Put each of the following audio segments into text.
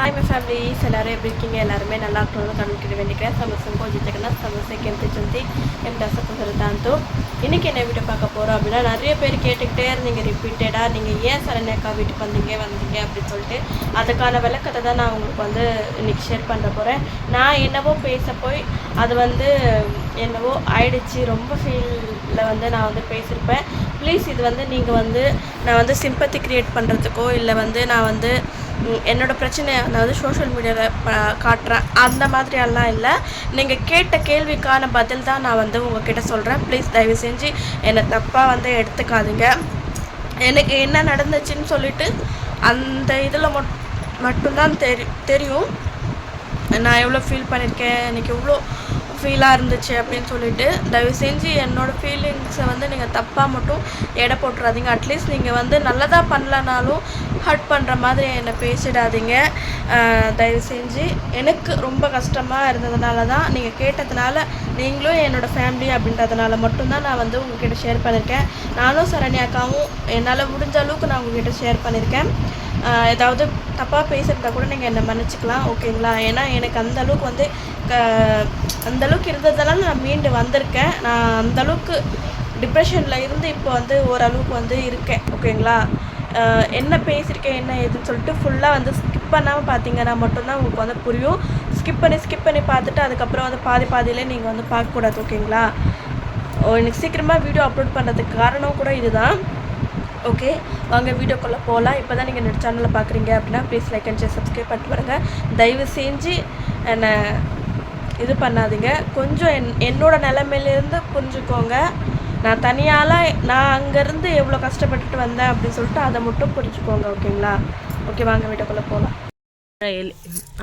Hi my families எல்லோரும் எப்படி இருக்கீங்க? எல்லாருமே நல்லா இருக்கணும்னு கண்டுக்கிட்டு வேண்டிக்கிறேன். சமோசம் கொஞ்சம் சமோசைக்கு எந்திரிச்சு என் டசை தோ. இன்றைக்கி என்ன வீட்டை பார்க்க போகிறோம் அப்படின்னா நிறைய பேர் கேட்டுக்கிட்டே இருந்தீங்க ரிப்பீட்டடாக நீங்கள் ஏன் சரணேக்கா வீட்டுக்கு வந்தீங்க வந்தீங்க அப்படின்னு சொல்லிட்டு. அதுக்கான விளக்கத்தை தான் நான் உங்களுக்கு வந்து இன்றைக்கி ஷேர் பண்ண போகிறேன் நான் என்னவோ பேச போய் அது வந்து என்னவோ ஆயிடுச்சு. ரொம்ப ஃபீலில் வந்து நான் வந்து பேசியிருப்பேன். ப்ளீஸ் இது வந்து நீங்கள் வந்து நான் வந்து சிம்பத்தி க்ரியேட் பண்ணுறதுக்கோ இல்லை வந்து நான் வந்து என்னோட பிரச்சனை அதாவது சோஷியல் மீடியாவில் காட்டுறேன் அந்த மாதிரியெல்லாம் இல்லை. நீங்கள் கேட்ட கேள்விக்கான பதில் தான் நான் வந்து உங்ககிட்ட சொல்கிறேன் ப்ளீஸ் தயவு செஞ்சு என்னை தப்பாக வந்து எடுத்துக்காதீங்க. எனக்கு என்ன நடந்துச்சுன்னு சொல்லிட்டு அந்த இதில் மட் மட்டும்தான் தெரி தெரியும். நான் எவ்வளோ ஃபீல் பண்ணியிருக்கேன் எனக்கு எவ்வளோ ஃபீலாக இருந்துச்சு அப்படின்னு சொல்லிட்டு தயவு செஞ்சு என்னோடய ஃபீலிங்ஸை வந்து நீங்கள் தப்பாக மட்டும் எடை போட்டுறாதீங்க. அட்லீஸ்ட் நீங்கள் வந்து நல்லதாக பண்ணலனாலும் ஹர்ட் பண்ணுற மாதிரி என்னை பேசிடாதீங்க. தயவு செஞ்சு எனக்கு ரொம்ப கஷ்டமாக இருந்ததுனால தான் நீங்கள் கேட்டதுனால நீங்களும் என்னோடய ஃபேமிலி அப்படின்றதுனால மட்டும்தான் நான் வந்து உங்ககிட்ட ஷேர் பண்ணியிருக்கேன் நானும் சரண்யாக்காவும் என்னால் முடிஞ்ச அளவுக்கு நான் உங்ககிட்ட ஷேர் பண்ணியிருக்கேன் ஏதாவது தப்பாக பேசியிருந்தா கூட நீங்கள் என்னை மன்னிச்சிக்கலாம் ஓகேங்களா? ஏன்னா எனக்கு அந்த அளவுக்கு வந்து க அந்தளவுக்கு இருந்ததெல்லாம் நான் மீண்டு வந்திருக்கேன். நான் அந்த அளவுக்கு டிப்ரெஷனில் இருந்து இப்போ வந்து ஓரளவுக்கு வந்து இருக்கேன் ஓகேங்களா? என்ன பேசியிருக்கேன் என்ன ஏதுன்னு சொல்லிட்டு ஃபுல்லாக வந்து ஸ்கிப் பண்ணாமல் பார்த்தீங்கன்னா மட்டும்தான் உங்களுக்கு வந்து புரியும். ஸ்கிப் பண்ணி ஸ்கிப் பண்ணி பார்த்துட்டு அதுக்கப்புறம் வந்து பாதி பாதியிலே நீங்கள் வந்து பார்க்கக்கூடாது ஓகேங்களா எனக்கு சீக்கிரமாக வீடியோ அப்லோட் பண்ணுறதுக்கு காரணம் கூட இதுதான். ஓகே வாங்க வீடியோக்குள்ளே போகலாம் இப்போ தான் நீங்கள் நெட் சேனலில் பார்க்குறீங்க அப்படின்னா please like and share subscribe பண்ணிட்டு பாருங்க தயவு செஞ்சு என்னை இது பண்ணாதீங்க. கொஞ்சம் என் என்னோடய நிலமையிலேருந்து புரிஞ்சுக்கோங்க. நான் தனியால் நான் அங்கேருந்து எவ்வளோ கஷ்டப்பட்டுட்டு வந்தேன் அப்படின்னு சொல்லிட்டு அதை மட்டும் புரிஞ்சுக்கோங்க ஓகேங்களா? ஓகே வாங்க வீட்டுக்குள்ளே போகலாம் இலை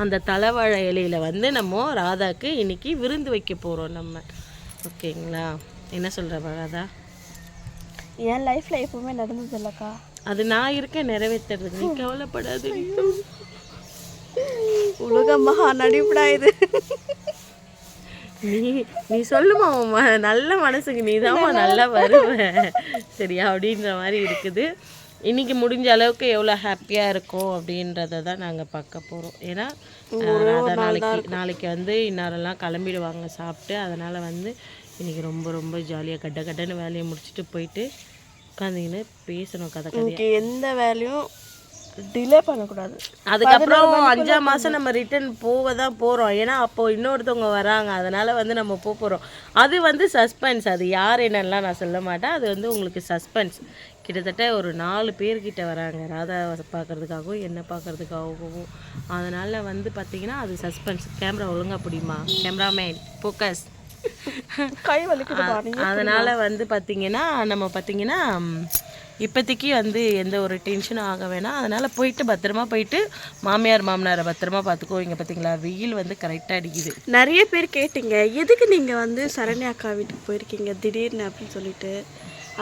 அந்த தலைவாழை இலையில வந்து நம்ம ராதாக்கு இன்னைக்கு விருந்து வைக்க போகிறோம் நம்ம. ஓகேங்களா? என்ன சொல்கிற ராதா? என் லைஃப்பில் எப்பவுமே நடந்தது இல்லைக்கா அது நான் இருக்கேன் நிறைவேற்றுறதுக்கு நீ கவலைப்படாது உலக மகா நடிப்புடா இது. நீ நீ சொல்லுமா உன் நல்ல மனசுக்கு நீ நல்லா வருவ. சரியா அப்படின்ற மாதிரி இருக்குது. இன்னைக்கு முடிஞ்ச அளவுக்கு எவ்வளோ ஹாப்பியாக இருக்கும் அப்படின்றத தான் நாங்கள் பார்க்க போகிறோம் ஏன்னா ராதா நாளைக்கு நாளைக்கு வந்து இன்னாரெல்லாம் கிளம்பிடுவாங்க சாப்பிட்டு. அதனால் வந்து இன்னைக்கு ரொம்ப ரொம்ப ஜாலியாக கட்ட கட்டன்னு வேலையை முடிச்சுட்டு போயிட்டு உட்காந்துக்கின்னு பேசணும் கதை கதை இன்னைக்கு எந்த வேலையும் டிலே பண்ணக்கூடாது. அதுக்கப்புறம் அஞ்சாம் மாதம் நம்ம ரிட்டர்ன் போக தான் போகிறோம் ஏன்னா அப்போ இன்னொருத்தவங்க வராங்க. அதனால வந்து நம்ம போக போகிறோம் அது வந்து சஸ்பென்ஸ் அது யார் என்னெல்லாம் நான் சொல்ல மாட்டேன். அது வந்து உங்களுக்கு சஸ்பென்ஸ் கிட்டத்தட்ட ஒரு நாலு பேர்கிட்ட வராங்க. ராதா பார்க்கறதுக்காகவும் என்ன பார்க்கறதுக்காகவும் அதனால வந்து பார்த்தீங்கன்னா அது சஸ்பென்ஸ் கேமரா ஒழுங்கா பிடிமா? கேமராமேன் ஃபோக்கஸ் கை அதனால் வந்து பார்த்திங்கன்னா நம்ம பார்த்திங்கன்னா இப்போதைக்கு வந்து எந்த ஒரு டென்ஷனும் ஆக வேணாம். அதனால் போயிட்டு பத்திரமா போயிட்டு மாமியார் மாமனாரை பத்திரமா பார்த்துக்கோ இங்கே பார்த்தீங்களா வெயில் வந்து கரெக்டாக அடிக்குது. நிறைய பேர் கேட்டீங்க எதுக்கு நீங்க வந்து சரண்யா அக்கா வீட்டுக்கு போயிருக்கீங்க? திடீர்னு அப்படின்னு சொல்லிட்டு.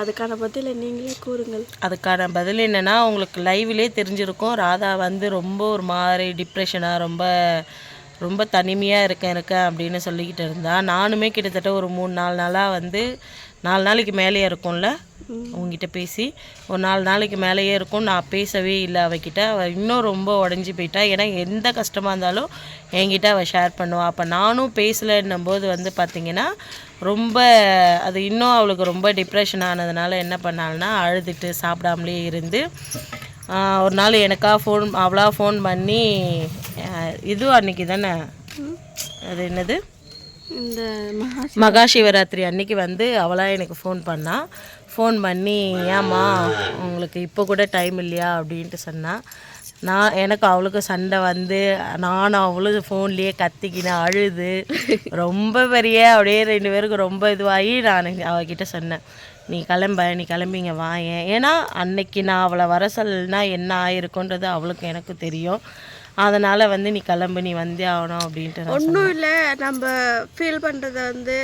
அதுக்கான பதிலை நீங்களே கூறுங்கள். அதுக்கான பதில் என்னென்னா உங்களுக்கு லைவ்லேயே தெரிஞ்சிருக்கும். ராதா வந்து ரொம்ப ஒரு மாதிரி டிப்ரெஷனாக ரொம்ப ரொம்ப தனிமையாக இருக்கேன் இருக்கேன் அப்படின்னு சொல்லிக்கிட்டு இருந்தா. நானுமே கிட்டத்தட்ட ஒரு மூணு நாலு நாளாக வந்து நாலு நாளைக்கு மேலேயே இருக்கும்ல? உங்ககிட்ட பேசி. ஒரு நாலு நாளைக்கு மேலேயே இருக்கும். நான் பேசவே இல்லை அவகிட்ட. அவள் இன்னும் ரொம்ப உடஞ்சி போயிட்டா. ஏன்னா எந்த கஷ்டமாக இருந்தாலும் என்கிட்ட அவள் ஷேர் பண்ணுவாள் அப்போ நானும் பேசலைன்னும் போது வந்து பார்த்திங்கன்னா ரொம்ப அது இன்னும் அவளுக்கு ரொம்ப டிப்ரெஷன் ஆனதுனால என்ன பண்ணாள்னா அழுதுட்டு சாப்பிடாமலே இருந்து ஒரு நாள் எனக்கா ஃபோன் அவளா ஃபோன் பண்ணி ஆஹ் இது அன்னைக்கு தானே? அது என்னது? இந்த மகா சிவராத்திரி அன்னைக்கு வந்து அவளாக எனக்கு ஃபோன் பண்ணா. ஃபோன் பண்ணி ஏம்மா உங்களுக்கு இப்போ கூட டைம் இல்லையா? அப்படின்ட்டு சொன்னான் நான் எனக்கு அவளுக்கு சண்டை வந்து நானும் அவளும் ஃபோன்லேயே கத்திக்கின்னு அழுது. ரொம்ப பெரிய அப்படியே ரெண்டு பேருக்கு ரொம்ப இதுவாகி நான் அவகிட்ட சொன்னேன். நீ கிளம்ப நீ கிளம்பிங்க வாயேன் ஏன்னா அன்னைக்கு நான் அவளை வர சொல்லனா என்ன ஆயிருக்குன்றது அவளுக்கு எனக்கு தெரியும். அதனால் வந்து நீ கிளம்பு நீ வந்தே ஆகணும் அப்படின்ட்டு ஒன்றும் இல்லை. நம்ம ஃபீல் பண்ணுறத வந்து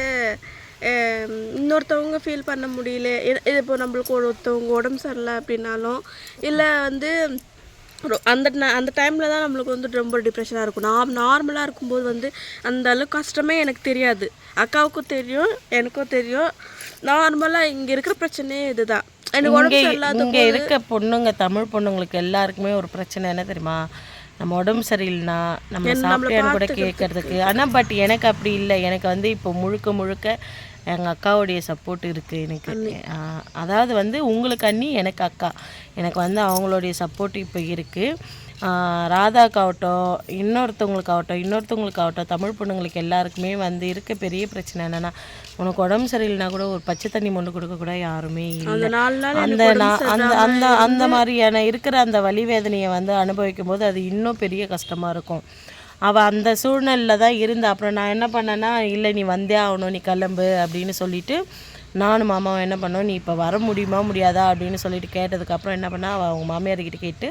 இன்னொருத்தவங்க ஃபீல் பண்ண முடியல. இப்போ நம்மளுக்கு ஒருத்தவங்க உடம்பு சரியில்லை அப்படின்னாலும் இல்லை வந்து அந்த அந்த டைமில் தான் நம்மளுக்கு வந்து ரொம்ப டிப்ரெஷனாக இருக்கும். நான் நார்மலாக இருக்கும்போது வந்து அந்த அளவுக்கு கஷ்டமே எனக்கு தெரியாது. அக்காவுக்கும் தெரியும் எனக்கும் தெரியும். நார்மலாக இங்கே இருக்கிற பிரச்சனையே இதுதான். எனக்கு உடம்பு சரியில்லாத இங்கே இருக்க பொண்ணுங்க தமிழ் பொண்ணுங்களுக்கு எல்லாருக்குமே ஒரு பிரச்சனை என்ன தெரியுமா? நம்ம உடம்பு சரியில்லைனா நம்ம சாப்பிட்டியான்னு கூட கேட்கறதுக்கு. ஆனால் பட் எனக்கு அப்படி இல்லை. எனக்கு வந்து இப்போ முழுக்க முழுக்க எங்கள் அக்காவுடைய சப்போர்ட் இருக்குது எனக்கு. அதாவது வந்து உங்களுக்கு அண்ணி எனக்கு அக்கா. எனக்கு வந்து அவங்களுடைய சப்போர்ட் இப்போ இருக்குது ராதாக்காகட்டும் இன்னொருத்தவங்களுக்காகட்டும் இன்னொருத்தவங்களுக்காகட்டும் தமிழ் பொண்ணுங்களுக்கு எல்லாருக்குமே வந்து இருக்க பெரிய பிரச்சனை என்னென்னா உனக்கு உடம்பு சரியில்லைனா கூட ஒரு பச்சை தண்ணி மொண்டு கொடுக்க கூட யாருமே இல்லை. அந்த அந்த அந்த அந்த மாதிரியான இருக்கிற அந்த வலி வேதனையை வந்து அனுபவிக்கும் போது அது இன்னும் பெரிய கஷ்டமாக இருக்கும். அவள் அந்த சூழ்நிலையில் தான் இருந்தா. அப்புறம் நான் என்ன பண்ணேன்னா இல்லை நீ வந்தே ஆகணும் நீ கிளம்பு அப்படின்னு சொல்லிட்டு நானும் மாமாவும் என்ன பண்ணோம் நீ இப்போ வர முடியுமா முடியாதா? அப்படின்னு சொல்லிட்டு கேட்டதுக்கப்புறம் என்ன பண்ணா அவள் அவங்க மாமியார்கிட்ட கேட்டு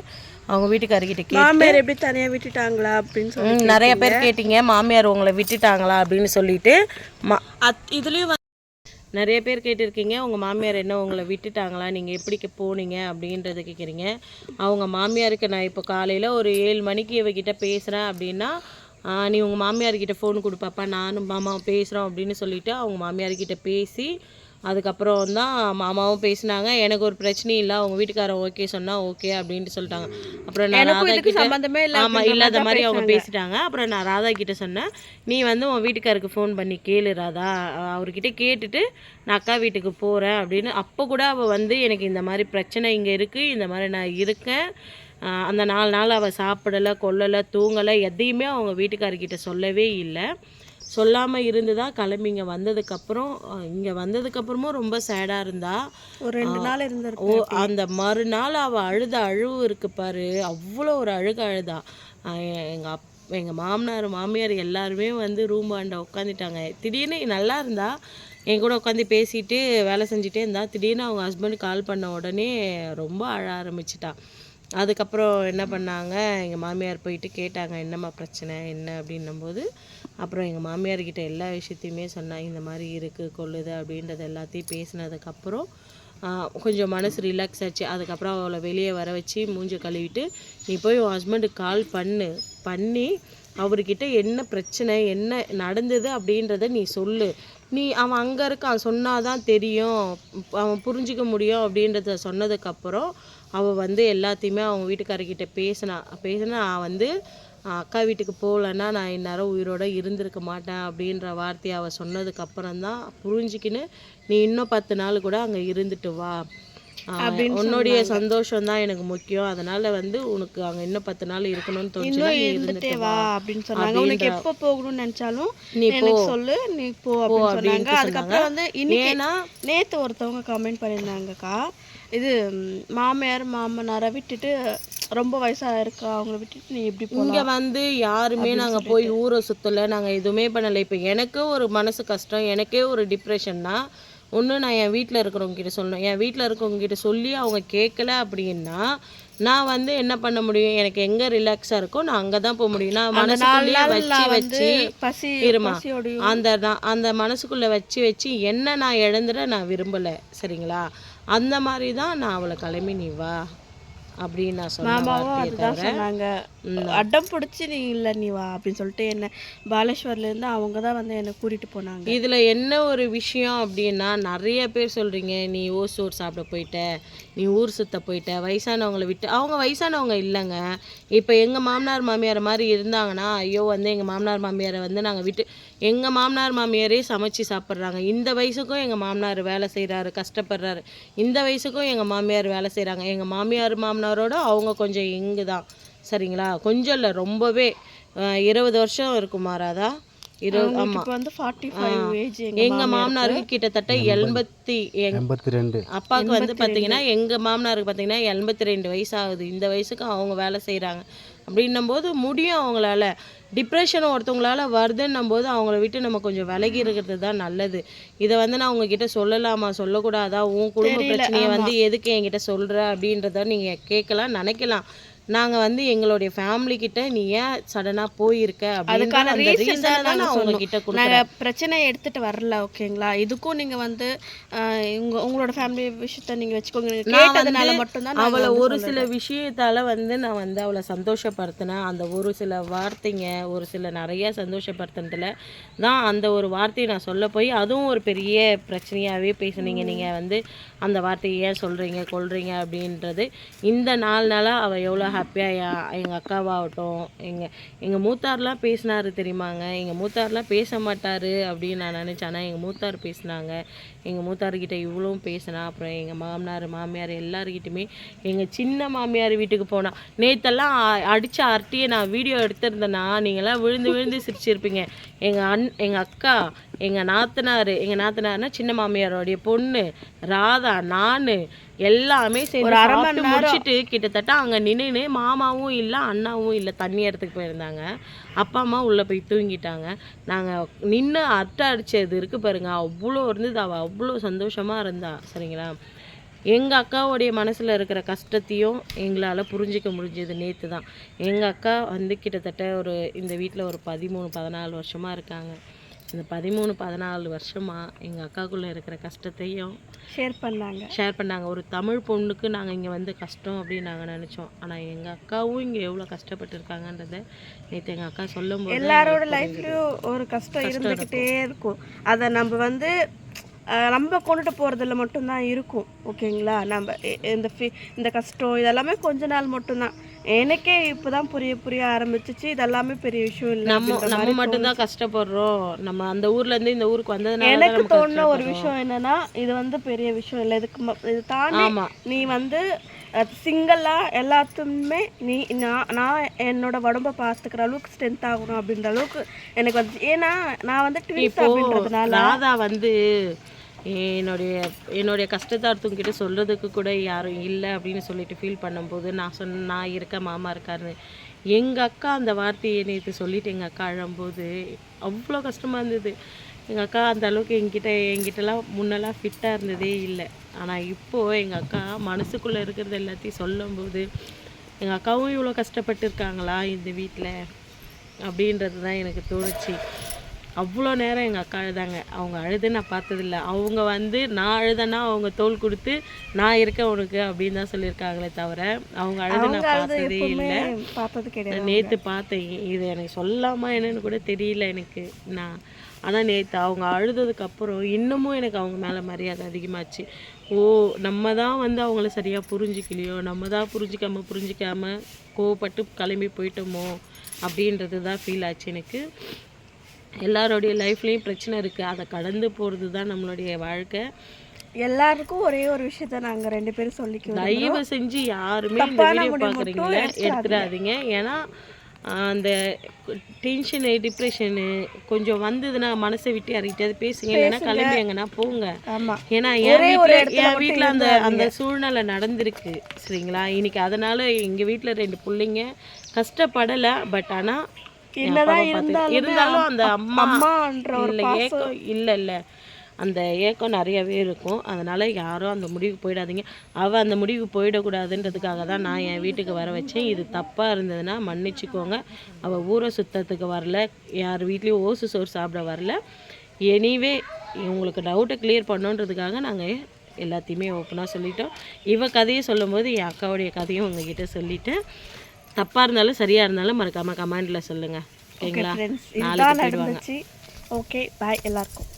அவங்க வீட்டுக்காரர்கிட்ட கேட்டு மாமியார் எப்படி தனியா விட்டுட்டாங்களா அப்படின்னு சொல்லி நிறைய பேர் கேட்டீங்க. மாமியார் உங்களை விட்டுட்டாங்களா? அப்படின்னு சொல்லிட்டு மா அத்- இதுலயும் நிறைய பேர் கேட்டிருக்கீங்க உங்கள் மாமியார் என்ன உங்களை விட்டுட்டாங்களா? நீங்கள் எப்படி போனீங்க? அப்படின்றத கேட்குறீங்க அவங்க மாமியாருக்கு நான் இப்போ காலையில் ஒரு ஏழு மணிக்கு இவகிட்ட பேசுகிறேன் அப்படின்னா நீ உங்கள் மாமியார்கிட்ட ஃபோன் கொடுப்பாப்பா நானும் மாமாவும் பேசுகிறோம் அப்படின்னு சொல்லிட்டு அவங்க மாமியார்கிட்ட பேசி அதுக்கப்புறம் தான் மாமாவும் பேசினாங்க. எனக்கு ஒரு பிரச்சனையும் இல்லை அவங்க வீட்டுக்காரன் ஓகே சொன்னால் ஓகே அப்படின்ட்டு சொல்லிட்டாங்க. அப்புறம் நான் ராதா கிட்ட ஆமாம் இல்லாத மாதிரி அவங்க. பேசிட்டாங்க. அப்புறம் நான் ராதா கிட்ட சொன்னேன் நீ வந்து உன் வீட்டுக்காருக்கு ஃபோன் பண்ணி கேளு ராதா. அவர்கிட்ட கேட்டுட்டு நான் அக்கா வீட்டுக்கு போகிறேன் அப்படின்னு. அப்போ கூட அவள் வந்து எனக்கு இந்த மாதிரி பிரச்சனை இங்கே இருக்குது இந்த மாதிரி நான் இருக்கேன். அந்த நாலு நாள் அவள் சாப்பிடலை கொல்லலை தூங்கலை எதையுமே அவங்க வீட்டுக்காரர்கிட்ட சொல்லவே இல்லை. சொல்லாமல் இருந்து தான் கிளம்பி இங்கே வந்ததுக்கப்புறம் இங்கே வந்ததுக்கப்புறமும் ரொம்ப சேடாக இருந்தா ஒரு ரெண்டு நாள் ஓ இருந்திருக்கும் அந்த மறுநாள் அவள் அழுத அழுவு இருக்கு பாரு. அவ்வளோ ஒரு அழுக அழுதா. எங்கள் அப் எங்கள் மாமனார் மாமியார் எல்லாருமே வந்து ரூம் ஆண்ட உட்காந்துட்டாங்க திடீர்னு நல்லா இருந்தா என் கூட உட்காந்து பேசிட்டு வேலை செஞ்சுட்டே இருந்தா திடீர்னு அவங்க ஹஸ்பண்ட் கால் பண்ண உடனே ரொம்ப அழ ஆரம்பிச்சிட்டா. அதுக்கப்புறம் என்ன பண்ணாங்க எங்கள் மாமியார் போயிட்டு கேட்டாங்க என்னம்மா பிரச்சனை என்ன அப்படின்னும்போது அப்புறம் எங்கள் மாமியார்கிட்ட எல்லா விஷயத்தையுமே சொன்னாங்க இந்த மாதிரி இருக்குது கொள்ளுது அப்படின்றது எல்லாத்தையும் பேசினதுக்கப்புறம் கொஞ்சம் மனசு ரிலாக்ஸ் ஆச்சு. அதுக்கப்புறம் அவளை வெளியே வர வச்சு மூஞ்சி கழுவிட்டு நீ போய் உன் ஹஸ்பண்டுக்கு கால் பண்ணு. பண்ணி அவர்கிட்ட என்ன பிரச்சனை என்ன நடந்தது அப்படின்றத நீ சொல்லு. நீ அவன் அங்கே இருக்கான் சொன்னாதான் தெரியும் அவன் புரிஞ்சிக்க முடியும் அப்படின்றத சொன்னதுக்கப்புறம் அவள் வந்து எல்லாத்தையுமே அவங்க வீட்டுக்காரர்கிட்ட பேசினா பேசினா நான் வந்து அக்கா வீட்டுக்கு போகலன்னா நான் இந்நேரம் உயிரோட இருந்திருக்க மாட்டேன் அப்படின்ற வார்த்தையை அவள் சொன்னதுக்கப்புறம் தான் புரிஞ்சுக்கின்னு நீ இன்னும் பத்து நாள் கூட அங்கே இருந்துட்டு வா. உன்னுடைய சந்தோஷம் தான் எனக்கு முக்கியம். அதனால வந்து உனக்கு அங்கே இன்னும் பத்து நாள் இருக்கணும்னு நீ இருந்துட்டே வா அப்படின்னு சொன்னாங்க. உனக்கு எப்போ போகணும்னு நினைச்சாலும் நீ எனக்கு. சொல்லு நீ போ அப்படின்னு சொன்னாங்க. அதுக்கப்புறம் வந்து இன்னைக்கு நேத்து ஒருத்தவங்க கமெண்ட் பண்ணியிருந்தாங்கக்கா. இது மாமியார் மாமனாரை விட்டுட்டு ரொம்ப வயசா இருக்கா அவங்கள விட்டுட்டு நீ எப்படி இங்க வந்து யாருமே நாங்க போய் ஊரை சுத்தல நாங்க எதுவுமே பண்ணல. இப்போ எனக்கு ஒரு மனசு கஷ்டம் எனக்கே ஒரு டிப்ரெஷன்னா ஒன்று நான் என் வீட்டில் இருக்கிறவங்க கிட்ட சொல்லணும். என் வீட்டில் இருக்கிறவங்க கிட்ட சொல்லி அவங்க கேட்கல அப்படின்னா நான் வந்து என்ன பண்ண முடியும்? எனக்கு எங்க ரிலாக்ஸா இருக்கோ நான் அங்கே தான் போக முடியும். நான் நாள் வச்சு வச்சு பசி இருமா அந்த நான் அந்த மனசுக்குள்ள வச்சு வச்சு என்ன நான் இழந்துட நான் விரும்பல. சரிங்களா? அந்த மாதிரி தான் நான் அவளை கிளம்பி நீ வா அப்படின்னு நான் சொன்னாங்க. அடம் பிடிச்சி நீ இல்ல நீ வா அப்படின்னு சொல்லிட்டு என்ன பாலேஸ்வர்ல இருந்து அவங்க தான் வந்து என்னை கூட்டிட்டு போனாங்க. இதுல என்ன ஒரு விஷயம் அப்படின்னா நிறைய பேர் சொல்றீங்க நீ சோறு சாப்பிட போயிட்ட நீ ஊர் சுத்த போயிட்ட வயசானவங்களை விட்டு அவங்க வயசானவங்க இல்லைங்க. இப்போ எங்க மாமனார் மாமியார் மாதிரி இருந்தாங்கன்னா ஐயோ வந்து எங்க மாமனார் மாமியாரை வந்து நாங்க விட்டு எங்க மாமனார் மாமியாரே சமைச்சு சாப்பிட்றாங்க. இந்த வயசுக்கும் எங்க மாமனார் வேலை செய்றாரு கஷ்டப்படுறாரு. இந்த வயசுக்கும் எங்க மாமியார் வேலை செய்றாங்க. எங்க மாமியார் மாமனாரோட அவங்க கொஞ்சம் எங்கு தான். சரிங்களா? கொஞ்சம் இல்லை ரொம்பவே இருபது வருஷம் இருக்குமா ராதா. எங்க மாமனாருக்கு கிட்டத்தட்ட எண்பத்தி அப்பாவுக்கு வந்து பாத்தீங்கன்னா எங்க மாமனாருக்கு பாத்தீங்கன்னா எண்பத்தி ரெண்டு வயசு ஆகுது இந்த வயசுக்கு அவங்க வேலை செய்றாங்க. அப்படின்னும் போது முடியும் அவங்களால. டிப்ரெஷன் ஒருத்தவங்களால வருதுன்னும் போது அவங்கள விட்டு நம்ம கொஞ்சம் விலகி இருக்கிறது தான் நல்லது. இதை வந்து நான் உங்ககிட்ட சொல்லலாமா? சொல்லக்கூடாதா? உன் குடும்ப பிரச்சனையை வந்து எதுக்கு என்கிட்ட சொல்ற? அப்படின்றத நீங்க கேட்கலாம் நினைக்கலாம். நாங்க வந்து எங்களுடைய ஃபேமிலி கிட்ட நீ ஏன் சடனா போயிருக்க? அதுக்கான ரீசனை நாங்க நான். உங்ககிட்ட நாங்க கொடுக்குறேன். பிரச்சனையை எடுத்துட்டு வரல ஓகேங்களா? இதுக்கும் நீங்க வந்து உங்க உங்களோட ஃபேமிலி விஷயத்த நீங்க வச்சுக்கோங்க. நீங்க கேட்டதுனால மட்டும்தான் நாங்க அவளை ஒரு. சில விஷயத்தால வந்து நான் வந்து அவளை சந்தோஷப்படுத்தினேன். அந்த ஒரு சில வார்த்தைங்க ஒரு சில நிறைய சந்தோஷப்படுத்தினதுல தான் அந்த ஒரு வார்த்தையை நான் சொல்ல போய் அதுவும் ஒரு பெரிய பிரச்சனையாகவே பேசுனீங்க. நீங்கள் வந்து அந்த வார்த்தையை ஏன் சொல்கிறீங்க கொள்றீங்க அப்படின்றது இந்த நாலு நாளாக அவள் எவ்வளோ ஹாப்பியாக எங்கள் அக்காவாகட்டும் எங்கள் எங்கள் மூத்தார்லாம் பேசினாரு தெரியுமாங்க? எங்கள் மூத்தார்லாம் பேச மாட்டார் அப்படின்னு நான் நினச்சேன். ஆனால் எங்கள் மூத்தார் பேசினாங்க. எங்கள் மூத்தார்கிட்ட இவ்வளவும் பேசினா அப்புறம் எங்கள் மாமனார் மாமியார் எல்லாருக்கிட்டுமே எங்கள் சின்ன மாமியார் வீட்டுக்கு போனா நேத்தெல்லாம் அடித்து அரட்டியை நான் வீடியோ எடுத்திருந்தேன்னா நீங்களாம் விழுந்து விழுந்து சிரிச்சிருப்பீங்க. எங்கள் அண் எங்கள் அக்கா எங்கள் நாத்தனார் எங்கள் நாத்தனார்னா சின்ன மாமியாரோடைய பொண்ணு ராதா நான் எல்லாமே சேர்ந்து சாப்பிட்டு முடிச்சிட்டு கிட்டத்தட்ட அங்கே நின்று மாமாவும் இல்லை அண்ணாவும் இல்லை தண்ணி இடத்துக்கு போயிருந்தாங்க. அப்பா அம்மா உள்ளே போய் தூங்கிட்டாங்க. நாங்கள் நின்று அட்டை அடிச்சது இருக்கு பாருங்க அவ்வளோ இருந்தது. அவள் அவ்வளோ சந்தோஷமாக இருந்தா சரிங்களா? எங்கள் அக்காவுடைய மனசில் இருக்கிற கஷ்டத்தையும் எங்களால் புரிஞ்சிக்க முடிஞ்சது நேற்று தான். எங்கள் அக்கா வந்து கிட்டத்தட்ட ஒரு இந்த வீட்டில் ஒரு பதிமூணு பதினாலு வருஷமாக இருக்காங்க. இந்த பதிமூணு பதினாலு வருஷமாக எங்கள் அக்காக்குள்ளே இருக்கிற கஷ்டத்தையும் ஷேர் பண்ணாங்க. ஷேர் பண்ணாங்க. ஒரு தமிழ் பொண்ணுக்கு நாங்கள் இங்கே வந்து கஷ்டம் அப்படின்னு நாங்கள் நினச்சோம். ஆனால் எங்கள் அக்காவும் இங்கே எவ்வளோ கஷ்டப்பட்டுருக்காங்கன்றத நேற்று எங்கள் அக்கா சொல்லும் எல்லாரோட லைஃப்லயும் ஒரு கஷ்டம் இருந்துக்கிட்டே இருக்கும். அதை நம்ம வந்து நம்ம கொண்டுட்டு போகிறதுல மட்டும்தான் இருக்கும் ஓகேங்களா? நம்ம இந்த ஃபி- இந்த கஷ்டம் இதெல்லாமே கொஞ்ச நாள் மட்டும்தான். எனக்கே இப்போதான் புரிய புரிய ஆரம்பிச்சிச்சு. இதெல்லாமே பெரிய விஷயம் இல்லை நம்ம நம்ம மட்டும்தான் கஷ்டப்படுறோம். நம்ம அந்த ஊர்ல இருந்து இந்த ஊருக்கு வந்ததுனால தான் எனக்கு தோணுன ஒரு விஷயம் என்னன்னா இது வந்து பெரிய விஷயம் இல்லை. இதுக்கு இது தாண்டி நீ வந்து சிங்கிளா எல்லாத்துமே நீ நான் நான் என்னோட உடம்ப பார்த்துக்கிற அளவுக்கு ஸ்ட்ரென்த் ஆகணும் அப்படின்ற அளவுக்கு எனக்கு வந்து ஏன்னா நான் வந்து ட்வின்ஸ் அப்படின்றதுனால ராதா வந்து என்னுடைய என்னுடைய கஷ்டத்தை அடுத்தவங்கிட்ட சொல்கிறதுக்கு கூட யாரும் இல்லை அப்படின்னு சொல்லிட்டு ஃபீல் பண்ணும்போது நான் சொன்ன நான் இருக்கேன் மாமா இருக்காருன்னு எங்கள் அக்கா அந்த வார்த்தையை நேற்று சொல்லிட்டு எங்கள் அக்கா அழும்போது அவ்வளோ கஷ்டமாக இருந்தது. எங்கள் அக்கா அந்த அளவுக்கு என்கிட்ட என்கிட்டலாம் முன்னெல்லாம் ஃபிட்டாக இருந்ததே இல்லை. ஆனால் இப்போது எங்கள் அக்கா மனசுக்குள்ளே இருக்கிறது எல்லாத்தையும் சொல்லும்போது எங்கள் அக்காவும் இவ்வளோ கஷ்டப்பட்டு இருக்காங்களா இந்த வீட்டில் அப்படின்றது தான் எனக்கு தோணுச்சு. அவ்வளோ நேரம் எங்கள் அக்கா அழுதாங்க. அவங்க அழுது நான் பார்த்ததில்ல. அவங்க வந்து நான் அழுதேன்னா அவங்க தோல் கொடுத்து நான் இருக்கேன் உனக்கு அப்படின்னு தான் சொல்லியிருக்காங்களே தவிர அவங்க அழுது நான் பார்த்ததே இல்லை. பார்த்தது கிடையாது நேற்று பார்த்தேன். இது எனக்கு சொல்லாமா என்னன்னு கூட தெரியல எனக்கு. நான் ஆனால் நேற்று அவங்க அழுததுக்கு அப்புறம் இன்னமும் எனக்கு அவங்க மேலே மரியாதை அதிகமாச்சு. ஓ நம்ம தான் வந்து அவங்கள சரியாக புரிஞ்சிக்கலையோ? நம்ம தான் புரிஞ்சிக்காம புரிஞ்சிக்காம கோவப்பட்டு கிளம்பி போயிட்டோமோ? அப்படின்றது தான் ஃபீல் ஆச்சு எனக்கு. எல்லாரோடைய லைஃப்லேயும் பிரச்சனை இருக்குது அதை கடந்து போகிறது தான் நம்மளுடைய வாழ்க்கை. எல்லாருக்கும் ஒரே ஒரு விஷயத்த நாங்க ரெண்டு பேரும் சொல்லிக்குவோம் தயவு செஞ்சு யாருமே இந்த வீடியோ பார்க்குறீங்களே எடுத்துடாதீங்க. ஏன்னா அந்த டென்ஷனு டிப்ரெஷனு கொஞ்சம் வந்ததுன்னா மனசை விட்டு யார்கிட்டயாவது பேசுங்க. இல்லைன்னா கிளம்பி எங்கன்னா போங்க. ஏன்னா என் வீட்டில் என் வீட்டில் அந்த அந்த சூழ்நிலை நடந்திருக்கு. சரிங்களா? இன்னைக்கு அதனால எங்கள் வீட்டில் ரெண்டு பிள்ளைங்க. கஷ்டப்படலை. பட் ஆனால் இருந்தாலும் அந்த அம்மா இல்லை ஏக்கம் இல்லை இல்லை. அந்த ஏக்கம் நிறையவே இருக்கும். அதனால் யாரும் அந்த முடிவுக்கு போயிடாதீங்க. அவள் அந்த முடிவுக்கு போயிடக்கூடாதுன்றதுக்காக தான் நான் என் வீட்டுக்கு வர வச்சேன். இது தப்பாக இருந்ததுன்னா மன்னிச்சுக்கோங்க. அவள் ஊரை சுத்தத்துக்கு வரல. யார் வீட்லேயும் ஓசு சோறு சாப்பிட வரல. எனிவே உங்களுக்கு டவுட்டை கிளியர் பண்ணோன்றதுக்காக நாங்கள் எல்லாத்தையுமே ஓப்பனாக சொல்லிட்டோம். இவ கதையை சொல்லும்போது என் அக்காவுடைய கதையும் உங்ககிட்ட சொல்லிட்டேன் தப்பாக இருந்தாலும் சரியாக இருந்தாலும் மறக்காமல் கமெண்டில் சொல்லுங்கள் ஓகேங்களா? நாளைக்கு ஓகே பாய் எல்லாருக்கும்.